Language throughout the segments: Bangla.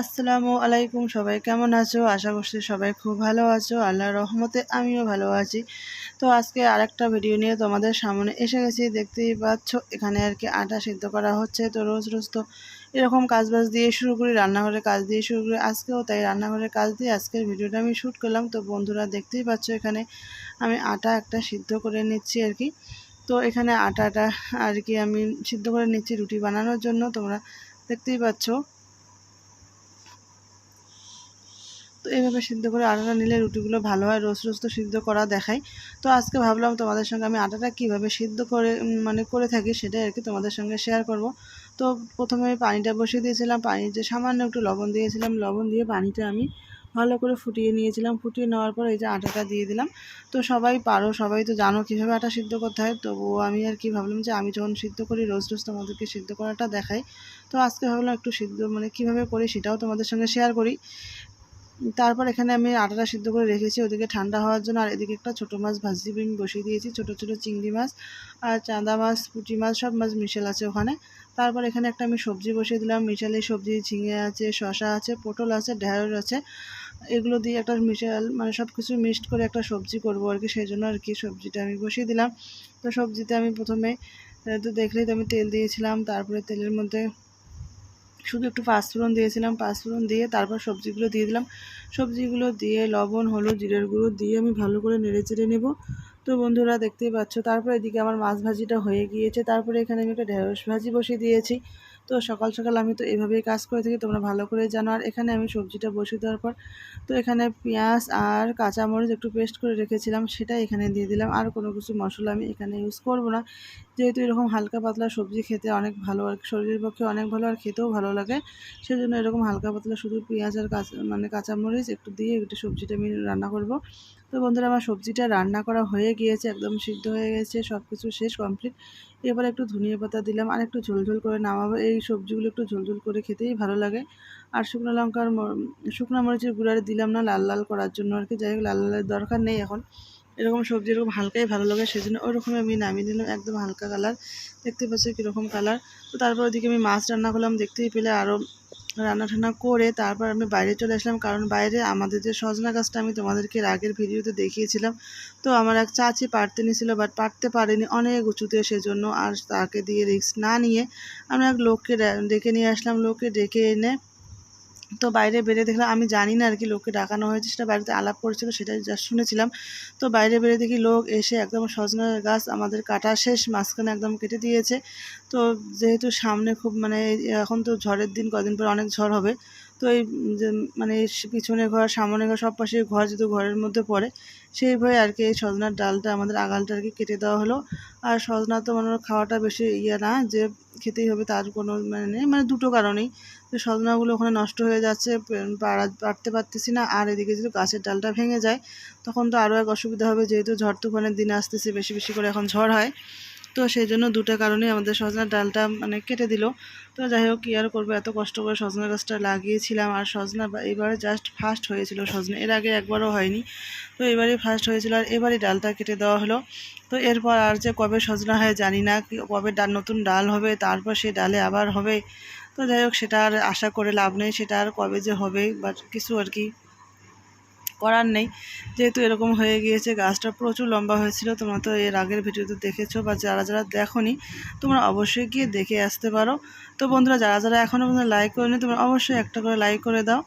আসসালামু আলাইকুম, সবাই কেমন আছো? আশা করছি সবাই খুব ভালো আছো। আল্লাহর রহমতে আমিও ভালো আছি। তো আজকে আরেকটা ভিডিও নিয়ে তোমাদের সামনে এসে গেছি। দেখতেই পাচ্ছ, এখানে আর কি আটা সিদ্ধ করা হচ্ছে। তো রোজ রোজ তো এরকম কাজ বাজ দিয়ে শুরু করি, রান্নাঘরের কাজ দিয়ে শুরু করি। আজকেও তাই রান্নাঘরের কাজ দিয়ে আজকের ভিডিওটা আমি শ্যুট করলাম। তো বন্ধুরা দেখতেই পাচ্ছ, এখানে আমি আটা একটা সিদ্ধ করে নিচ্ছি আর কি। তো এখানে আটাটা আর কি আমি সিদ্ধ করে নিচ্ছি রুটি বানানোর জন্য। তোমরা দেখতেই পাচ্ছ। তো এইভাবে সিদ্ধ করে আটাটা নিলে রুটিগুলো ভালো হয় রোজ রোজ তো সিদ্ধ করা দেখাই। তো আজকে ভাবলাম তোমাদের সঙ্গে আমি আটাটা কীভাবে সিদ্ধ করে মানে করে থাকি সেটাই আর কি তোমাদের সঙ্গে শেয়ার করব। তো প্রথমে পানিটা বসিয়ে দিয়েছিলাম পানিতে সামান্য একটু লবণ দিয়েছিলাম, লবণ দিয়ে পানিটা আমি ভালো করে ফুটিয়ে নিয়েছিলাম। ফুটিয়ে নেওয়ার পর এই যে আটাটা দিয়ে দিলাম। তো সবাই পারো, সবাই তো জানো কীভাবে আটা সিদ্ধ করতে হয়। তবুও আমি আর কি ভাবলাম যে আমি যখন সিদ্ধ করি রোজ রোজ তোমাদেরকে সিদ্ধ করাটা দেখাই। তো আজকে ভাবলাম একটু সিদ্ধ মানে কীভাবে করি সেটাও তোমাদের সঙ্গে শেয়ার করি। তারপর এখানে আমি আটাটা সিদ্ধ করে রেখেছি, ওদিকে ঠান্ডা হওয়ার জন্য। আর এদিকে একটা ছোটো মাছ, ভাজি আমি বসিয়ে দিয়েছি, ছোটো ছোটো চিংড়ি মাছ আর চাঁদা মাছ, পুঁটি মাছ, সব মাছ মিশেল আছে ওখানে। তারপর এখানে একটা আমি সবজি বসিয়ে দিলাম, মিশালি সবজি, ঝিঙে আছে শশা আছে, পটল আছে, ঢেঁড়স আছে। এগুলো দিয়ে একটা মিশাল মানে সব কিছু মিক্সড করে একটা সবজি করব আর কি, সেই জন্য আর কি সবজিটা আমি বসিয়ে দিলাম। তো সবজিতে আমি প্রথমে তো দেখলেই তো আমি তেল দিয়েছিলাম, তারপরে তেলের মধ্যে শুধু একটু পাঁচফোড়ন দিয়েছিলাম পাঁচফোড়ন দিয়ে তারপর সবজিগুলো দিয়ে দিলাম। সবজিগুলো দিয়ে লবণ, হলুদ, জিরের গুঁড়ো দিয়ে আমি ভালো করে নেড়ে চেড়ে নেব। তো বন্ধুরা দেখতেই পাচ্ছ, তারপরে এদিকে আমার মাছ ভাজিটা হয়ে গিয়েছে। তারপরে এখানে আমি একটা ঢেঁড়স ভাজি বসিয়ে দিয়েছি। তো সকাল সকাল আমি তো এভাবেই কাজ করে থাকি, তোমরা ভালো করে জানো। আর এখানে আমি সবজিটা বসিয়ে দেওয়ার পর তো এখানে পেঁয়াজ আর কাঁচামরিচ একটু পেস্ট করে রেখেছিলাম সেটা এখানে দিয়ে দিলাম। আর কোনো কিছু মশলা আমি এখানে ইউজ করব না। যেহেতু এরকম হালকা পাতলা সবজি খেতে অনেক ভালো আর শরীরের পক্ষে অনেক ভালো আর খেতেও ভালো লাগে, সেজন্য এরকম হালকা পাতলা শুধু পেঁয়াজ আর কাঁচা মানে কাঁচামরিচ একটু দিয়ে একটু সবজিটা আমি রান্না করব। তো বন্ধুরা, আমার সবজিটা রান্না করা হয়ে গিয়েছে, একদম সিদ্ধ হয়ে গেছে সব কিছু শেষ কমপ্লিট এবার একটু ধনিয়া পাতা দিলাম, আর একটু ঝোলঝোল করে নামাবো। এই সবজিগুলো একটু ঝোলঝোল করে খেতেই ভালো লাগে। আর শুকনো লঙ্কার শুকনো মরিচের গুঁড়ারে দিলাম না, লাল লাল করার জন্য আর কি। যাই হোক, লাল লালের দরকার নেই এখন। এরকম সবজি এরকম হালকাই ভালো লাগে সেই জন্য ওরকমই আমি নামিয়ে দিলাম একদম হালকা কালার দেখতে পাচ্ছি কীরকম কালার তো তারপর ওদিকে আমি মাছ রান্না করলাম, দেখতেই পেলে আরও রান্না টান্না করে তারপর আমি বাইরে চলে আসলাম, কারণ বাইরে আমাদের যে সজনা গাছটা আমি তোমাদেরকে আগের ভিডিওতে দেখিয়েছিলাম। তো আমার এক চাচি পারতে নিয়েছিল বাট পারতে পারেনি অনেক উঁচুতে, সেজন্য আর তাকে দিয়ে রিস্ক না নিয়ে আমরা এক লোককে ডেকে নিয়ে আসলাম, লোককে ডেকে এনে তো বাইরে বেরিয়ে দেখলাম, আমি জানি না আর কি লোককে ডাকানো হয়েছে, সেটা বাড়িতে আলাপ করেছিল, সেটাই যা শুনেছিলাম। তো বাইরে বেরিয়ে দেখি লোক এসে একদম সজনা গাছ আমাদের কাটা শেষ, মাঝখানে একদম কেটে দিয়েছে। তো যেহেতু সামনে খুব মানে এখন তো ঝড়ের দিন, কদিন পর অনেক ঝড় হবে। তো এই মানে পিছনে ঘর সামনে ঘর, সব পাশে ঘর যেহেতু ঘরের মধ্যে পড়ে, সেই ভয়ে আর কি এই সজনার ডালটা আমাদের আগালটা আর কি কেটে দেওয়া হলো। আর সজনা তো মানে খাওয়াটা বেশি ইয়ে না, যে খেতেই হবে তার কোনো মানে নেই মানে দুটো কারণেই। তো সজনাগুলো ওখানে নষ্ট হয়ে যাচ্ছে পারতে পারতেছি না, আর এদিকে যদি গাছের ডালটা ভেঙে যায়, তখন তো আরও এক অসুবিধা হবে, যেহেতু ঝড় তুফানের দিন আসতেছে, বেশি বেশি করে এখন ঝড় হয়। তো সেই জন্য দুটো কারণে আমাদের সজনার ডালটা মানে কেটে দিল। তো যাই হোক, কী আর করব, এত কষ্ট করে সজনা গাছটা লাগিয়েছিলাম আর সজনা এবারে জাস্ট ফার্স্ট হয়েছিল সজনা। এর আগে একবারও হয়নি। তো এবারেই ফার্স্ট হয়েছিল আর এবারই ডালটা কেটে দেওয়া হলো। তো এরপর আর যে কবে সজনা হয় জানি না কবে ডাল নতুন ডাল হবে, তারপর সেই ডালে আবার হবে। তো যাই হোক, সেটা আর আশা করে লাভ নেই, সেটা আর কবে যে হবে বাট কিছু আর কি করার নেই। যেহেতু এরকম হয়ে গিয়েছে, গাছটা প্রচুর লম্বা হয়েছিল, তোমরা তো এর আগের ভিডিওতে দেখেছ বা যারা যারা দেখনি, তোমরা অবশ্যই গিয়ে দেখে আসতে পারো। তো বন্ধুরা, যারা যারা এখনও লাইক করেনি, তোমরা অবশ্যই একটা করে লাইক করে দাও।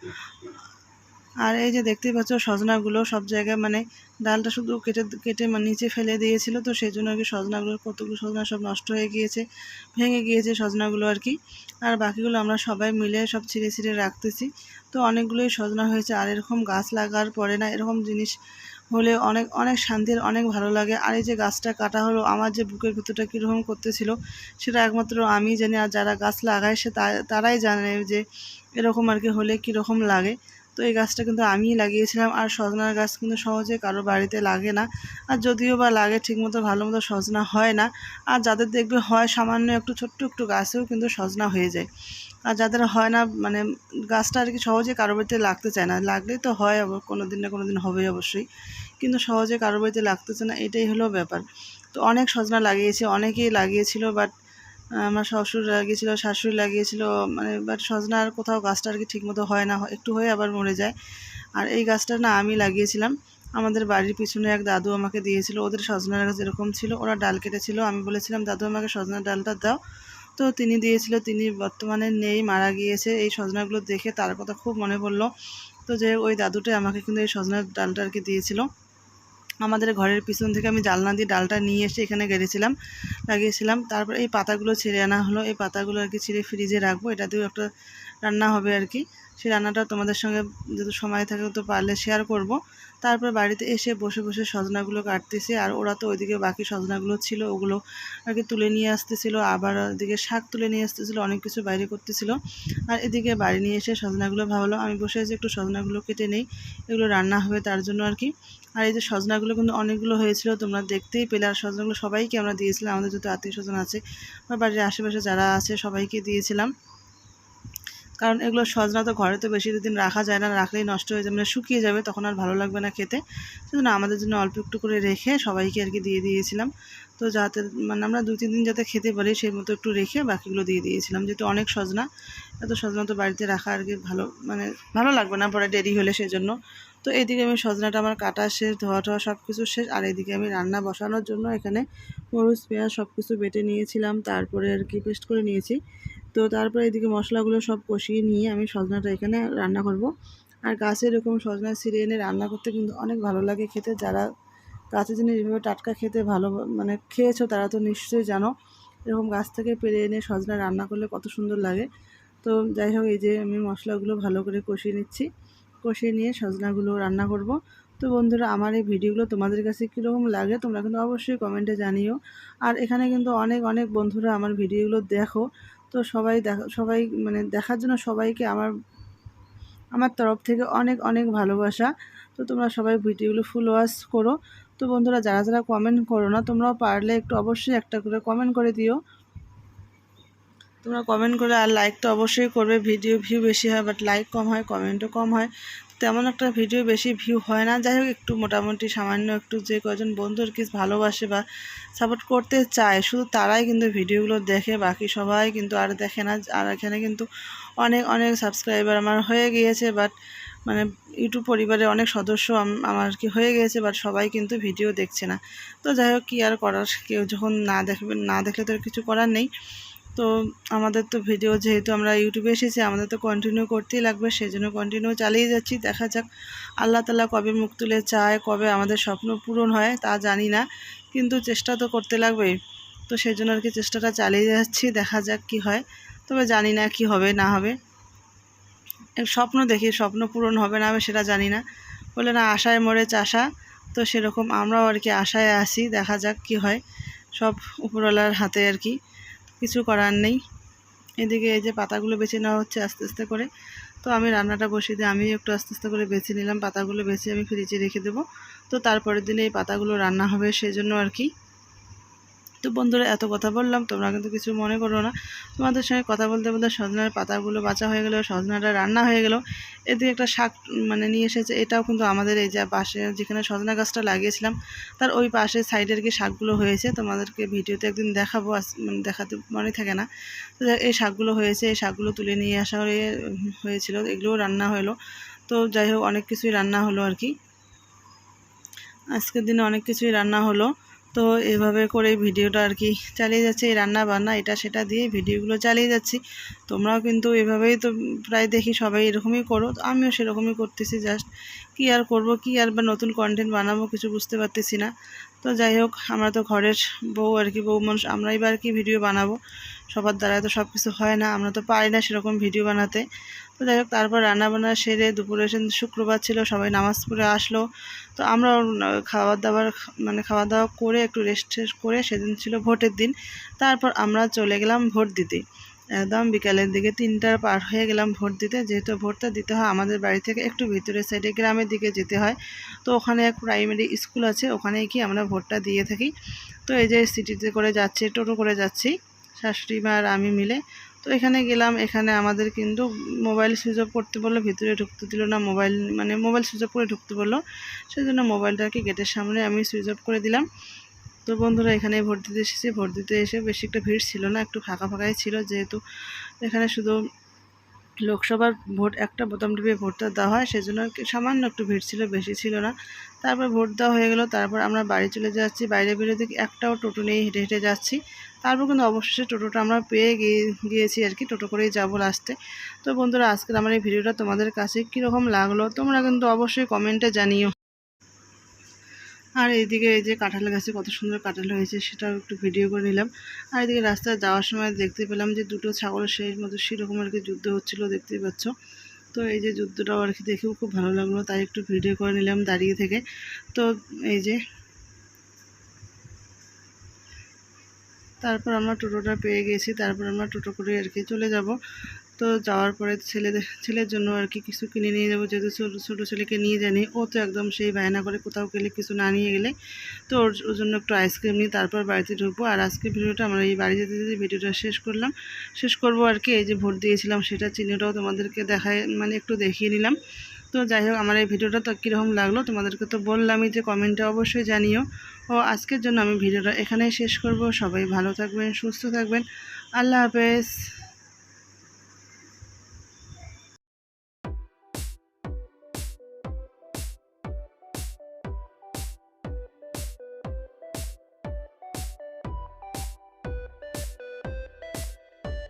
আর এই যে দেখতেই পাচ্ছ, সজনাগুলো সব জায়গায় মানে ডালটা শুধু কেটে কেটে মানে নিচে ফেলে দিয়েছিল, তো সেই জন্য আর কি সজনাগুলো, কতগুলো সজনা সব নষ্ট হয়ে গিয়েছে, ভেঙে গিয়েছে সজনাগুলো আর কি। আর বাকিগুলো আমরা সবাই মিলে সব ছিঁড়ে ছিঁড়ে রাখতেছি। তো অনেকগুলোই সজনা হয়েছে, আর এরকম গাছ লাগার পরে না, এরকম জিনিস হলে অনেক অনেক শান্তির, অনেক ভালো লাগে। আর এই যে গাছটা কাটা হলো, আমার যে বুকের ভিতরটা কীরকম করতেছিল, সেটা একমাত্র আমি জানি, আর যারা গাছ লাগায় সে তারাই জানে যে এরকম আর কি হলে কীরকম লাগে। তো এই গাছটা কিন্তু আমিই লাগিয়েছিলাম। আর সজনার গাছ কিন্তু সহজে কারও বাড়িতে লাগে না। আর যদিও বা লাগে, ঠিকমতো ভালো মতো সজনা হয় না। আর যাদের দেখবে হয়, সামান্য একটু ছোট্ট একটু গাছেও কিন্তু সজনা হয়ে যায়। আর যাদের হয় না মানে গাছটা আর কি সহজে কারও বাড়িতে লাগতে চায় না। লাগলেই তো হয় কোনো দিন না কোনো দিন হবে অবশ্যই। কিন্তু সহজে কারও বাড়িতে লাগতেছে না, এটাই হলো ব্যাপার। তো অনেক সজনা লাগিয়েছি, অনেকেই লাগিয়েছিল, বাট আমার শ্বশুর লাগিয়েছিল, শাশুড়ি লাগিয়েছিল মানে বাট সজনা আর কোথাও গাছটা আর কি ঠিকমতো হয় না, একটু হয়ে আবার মরে যায়। আর এই গাছটা না আমি লাগিয়েছিলাম। আমাদের বাড়ির পিছনে এক দাদু আমাকে দিয়েছিল, ওদের সজনার গাছ এরকম ছিল, ওরা ডাল কেটেছিল। আমি বলেছিলাম, দাদু, আমাকে সজনার ডালটা দাও। তো তিনি দিয়েছিল, তিনি বর্তমানে নেই, মারা গিয়েছে। এই সজনাগুলো দেখে তার কথা খুব মনে পড়ল। তো যে ওই দাদুটাই আমাকে কিন্তু এই সজনার ডালটা আর কি দিয়েছিল। আমাদের ঘরের পিছন থেকে আমি জালনা দিয়ে ডালটা নিয়ে এসে এখানে গেড়েছিলাম, লাগিয়েছিলাম। তারপর এই পাতাগুলো ছিঁড়ে আনা হলো। এই পাতাগুলো আর কি ছিঁড়ে ফ্রিজে রাখব। এটা দিয়েও একটা রান্না হবে আর কি। সেই রান্নাটা তোমাদের সঙ্গে যদি সময় থাকে তো পারলে শেয়ার করব। তারপর বাড়িতে এসে বসে বসে সজনাগুলো কাটতেছি। আর ওরা তো ওইদিকে বাকি সজনাগুলো ছিল, ওগুলো আর কি তুলে নিয়ে আসতেছিল। আবার ওদিকে শাক তুলে নিয়ে আসতেছিল, অনেক কিছু বাইরে করতেছিল। আর এদিকে বাড়ি নিয়ে এসে সজনাগুলো ভাবলাম, আমি বসে আছি একটু সজনাগুলো কেটে নেই, এগুলো রান্না হবে তার জন্য আর কি। আর এই যে সজনাগুলো কিন্তু অনেকগুলো হয়েছিল, তোমরা দেখতেই পেলে। আর সজনাগুলো সবাইকে আমরা দিয়েছিলাম, আমাদের যত আত্মীয় স্বজন আছে বা বাড়ির আশেপাশে যারা আছে সবাইকে দিয়েছিলাম। কারণ এগুলো সজনা তো ঘরে তো বেশি দিন রাখা যায় না, রাখলেই নষ্ট হয়ে যাবে মানে শুকিয়ে যাবে, তখন আর ভালো লাগবে না খেতে। সেজন্য আমাদের জন্য অল্প একটু করে রেখে সবাইকে আর কি দিয়ে দিয়েছিলাম। তো যাতে মানে আমরা দু তিন দিন যাতে খেতে পারি, সেই মতো একটু রেখে বাকিগুলো দিয়ে দিয়েছিলাম। যেহেতু অনেক সজনা, এত সজনা তো বাড়িতে রাখা আর কি ভালো মানে ভালো লাগবে না, পরে দেরি হলে সেজন্য। তো এদিকে আমি সজনাটা আমার কাটা শেষ, ধোয়া টোয়া সব কিছু শেষ, আর এদিকে আমি রান্না বসানোর জন্য এখানে মরুচ, পেঁয়াজ সব কিছু বেটে নিয়েছিলাম, তারপরে আর কি পেস্ট করে নিয়েছি। তো তারপরে এদিকে মশলাগুলো সব কষিয়ে নিয়ে আমি সজনাটা এখানে রান্না করব। আর গাছে এরকম সজনা ছিঁড়ে এনে রান্না করতে কিন্তু অনেক ভালো লাগে খেতে। যারা গাছের জিনিস এভাবে টাটকা খেতে ভালো মানে খেয়েছো তারা তো নিশ্চয়ই জানো। এরকম গাছ থেকে পেরে এনে সজনা রান্না করলে কত সুন্দর লাগে। তো যাই হোক, এই যে আমি মশলাগুলো ভালো করে কষিয়ে নিচ্ছি। কষিয়ে নিয়ে সজনাগুলো রান্না করব। তো বন্ধুরা, আমার এই ভিডিওগুলো তোমাদের কাছে কীরকম লাগে তোমরা কিন্তু অবশ্যই কমেন্টে জানিও। আর এখানে কিন্তু অনেক অনেক বন্ধুরা আমার ভিডিওগুলো দেখো। তো সবাই দেখা, সবাই মানে দেখার জন্য সবাইকে আমার আমার তরফ থেকে অনেক অনেক ভালোবাসা। তো তোমরা সবাই ভিডিওগুলো ফুল ওয়াশ করো। তো বন্ধুরা, যারা যারা কমেন্ট করো না, তোমরাও পারলে একটু অবশ্যই একটা করে কমেন্ট করে দিও। তোমরা কমেন্ট করে আর লাইক তো অবশ্যই করবে। ভিডিও ভিউ বেশি হয় বাট লাইক কম হয় কমেন্টও কম হয়। তেমন একটা ভিডিও বেশি ভিউ হয় না। যাই হোক, একটু মোটামুটি সামান্য একটু যে কজন বন্ধু আর কি ভালোবাসে বা সাপোর্ট করতে চায়, শুধু তারাই কিন্তু ভিডিওগুলো দেখে, বাকি সবাই কিন্তু আর দেখে না। আর এখানে কিন্তু অনেক অনেক সাবস্ক্রাইবার আমার হয়ে গিয়েছে বাট মানে ইউটিউব পরিবারে অনেক সদস্য আমার কি হয়ে গিয়েছে বাট সবাই কিন্তু ভিডিও দেখছে না। তো যাই হোক, কী আর করার? কেউ যখন না দেখবে, না দেখলে তো কিছু করার নেই। তো আমাদের তো ভিডিও যেহেতু আমরা ইউটিউবে এসেছি, আমাদের তো কন্টিনিউ করতেই লাগবে সেই জন্য কন্টিনিউ চালিয়ে যাচ্ছি। দেখা যাক আল্লাহ তালা কবে মুখ তুলে চায়, কবে আমাদের স্বপ্ন পূরণ হয়, তা জানি না, কিন্তু চেষ্টা তো করতে লাগবেই। তো সেই জন্য আর কি চেষ্টাটা চালিয়ে যাচ্ছি, দেখা যাক কি হয়। তবে জানি না কি হবে, না হবে। স্বপ্ন দেখি, স্বপ্ন পূরণ হবে না হবে সেটা জানি না। বলে না, আশায় মরে চাষা। তো সেরকম আমরাও আর কি আশায় আসি দেখা যাক কি হয়। সব উপরওয়ালার হাতে আর কি। কিছু করার নেই। এদিকে এই যে পাতাগুলো বেছে নেওয়া হচ্ছে আস্তে আস্তে করে। তো আমি রান্নাটা বসিয়ে দিয়ে আমি একটু আস্তে আস্তে করে বেছে নিলাম। পাতাগুলো বেছে আমি ফ্রিজে রেখে দেবো। তো তারপরের দিনে এই পাতাগুলো রান্না হবে সেই জন্য আর কি। তো বন্ধুরা, এত কথা বললাম, তোমরা কিন্তু কিছু মনে করো না। তোমাদের সঙ্গে কথা বলতে বলতে সজনার পাতাগুলো বাঁচা হয়ে গেলো, সজনাটা রান্না হয়ে গেল। এদিকে একটা শাক মানে নিয়ে এসেছে, এটাও কিন্তু আমাদের এই যে পাশে, যেখানে সজনা গাছটা লাগিয়েছিলাম, তার ওই পাশে সাইডের কি শাকগুলো হয়েছে। তোমাদেরকে ভিডিওতে একদিন দেখাবো মানে দেখাতে মনে থাকে না। তো এই শাকগুলো হয়েছে, এই শাকগুলো তুলে নিয়ে আসা হয়ে, হয়েছিল, এগুলোও রান্না হলো। তো যাই হোক, অনেক কিছুই রান্না হলো আর কি। আজকের দিনে অনেক কিছুই রান্না হলো। তো এভাবে করে ভিডিওটা আর কি চালিয়ে যাচ্ছে, এই রান্না বান্না, এটা সেটা দিয়ে ভিডিওগুলো চালিয়ে যাচ্ছি। তোমরাও কিন্তু এভাবেই তো প্রায় দেখি, সবাই এরকমই করো। আমিও সেরকমই করতেছি জাস্ট কি আর করব, কি আর বা নতুন কন্টেন্ট বানাবো কিছু বুঝতে পারতেছি না। তো যাই হোক, আমরা তো ঘরের বউ আর কি, বউ মানুষ, আমরাই বা আর কি ভিডিও বানাবো। সবার দ্বারা তো সব কিছু হয় না, আমরা তো পারি না সেরকম ভিডিও বানাতে। তো যাই হোক, তারপর রান্নাবান্না সেরে দুপুরে এসে শুক্রবার ছিল, সবাই নামাজ পড়ে আসলো। তো আমরা খাওয়া দাওয়ার মানে খাওয়া দাওয়া করে একটু রেস্ট করে সেদিন ছিল ভোটের দিন। তারপর আমরা চলে গেলাম ভোট দিতে। একদম বিকালের দিকে তিনটার পার হয়ে গেলাম ভোট দিতে। যেহেতু ভোটটা দিতে হয়, আমাদের বাড়ি থেকে একটু ভিতরের সাইডে গ্রামের দিকে যেতে হয়। তো ওখানে এক প্রাইমারি স্কুল আছে ওখানে কি আমরা ভোটটা দিয়ে থাকি। তো এই যে সিটিতে করে যাচ্ছি, টোটো করে যাচ্ছি, শাশুড়ি মা আর আমি মিলে। তো এখানে গেলাম, এখানে আমাদের কিন্তু মোবাইল সুইচ অফ করতে বলল, ভিতরে ঢুকতে দিল না মোবাইল মানে মোবাইল সুইচ অফ করে ঢুকতে বলল। সেই জন্য মোবাইলটাকে গেটের সামনে আমি সুইচ অফ করে দিলাম। তো বন্ধুরা এখানে ভোট দিতে এসেছি। ভোট দিতে এসে বেশি একটা ভিড় ছিল না, একটু ফাঁকা ফাঁকাই ছিল যেহেতু এখানে শুধু লোকসভার ভোট একটা বোতাম টিপে ভোটটা দেওয়া হয় আর কি সামান্য একটু ভিড় ছিল, বেশি ছিল না। তারপর ভোট দেওয়া হয়ে গেল, তারপর আমরা বাড়ি চলে যাচ্ছি। বাইরে বেরোতে একটাও টোটো নেই, হেঁটে হেঁটে যাচ্ছি। তারপর কিন্তু অবশেষে টোটোটা আমরা পেয়ে গিয়ে গিয়েছি আর কি, টোটো করেই যাব লাস্টে তো বন্ধুরা, আজকের আমার এই ভিডিওটা তোমাদের কাছে কীরকম লাগল, তোমরা কিন্তু অবশ্যই কমেন্টে জানিও। আর এইদিকে এই যে কাঁঠাল গাছে কত সুন্দর কাঁঠাল হয়েছে, সেটাও একটু ভিডিও করে নিলাম। আর এদিকে রাস্তায় যাওয়ার সময় দেখতে পেলাম যে দুটো ছাগলের সেই মতো সেরকম আর কি যুদ্ধ হচ্ছিল, দেখতেই পাচ্ছ। তো এই যে যুদ্ধটাও আর কি দেখেও খুব ভালো লাগল, তাই একটু ভিডিও করে নিলাম দাঁড়িয়ে থেকে। তো এই যে তারপর আমরা টোটোটা পেয়ে গেছি, তারপর আমরা টোটো করে আর কি চলে যাব। তো যাওয়ার পরে ছেলেদের, ছেলের জন্য আর কি কিছু কিনে নিয়ে যাব, যেহেতু ছোটো ছোটো ছেলেকে নিয়ে জানি ও তো একদম সেই বায়না করে কোথাও গেলে কিছু না নিয়ে গেলে। তো ওর ওর জন্য একটু আইসক্রিম নিই তারপর বাড়িতে ঢুকবো। আর আজকে ভিডিওটা আমরা এই বাড়ি যেতে যেতে ভিডিওটা শেষ করলাম। শেষ করব আর কি, এই যে ভোট দিয়েছিলাম সেটা চিহ্নটাও তোমাদেরকে দেখায় মানে একটু দেখিয়ে নিলাম। তো যাই হোক, আমার এই ভিডিওটা তো কীরকম লাগল তোমাদেরকে তো বললামই যে কমেন্টে অবশ্যই জানিও। ও আজকের জন্য আমি ভিডিওটা এখানেই শেষ করব। সবাই ভালো থাকবেন, সুস্থ থাকবেন। আল্লাহ হাফেজ।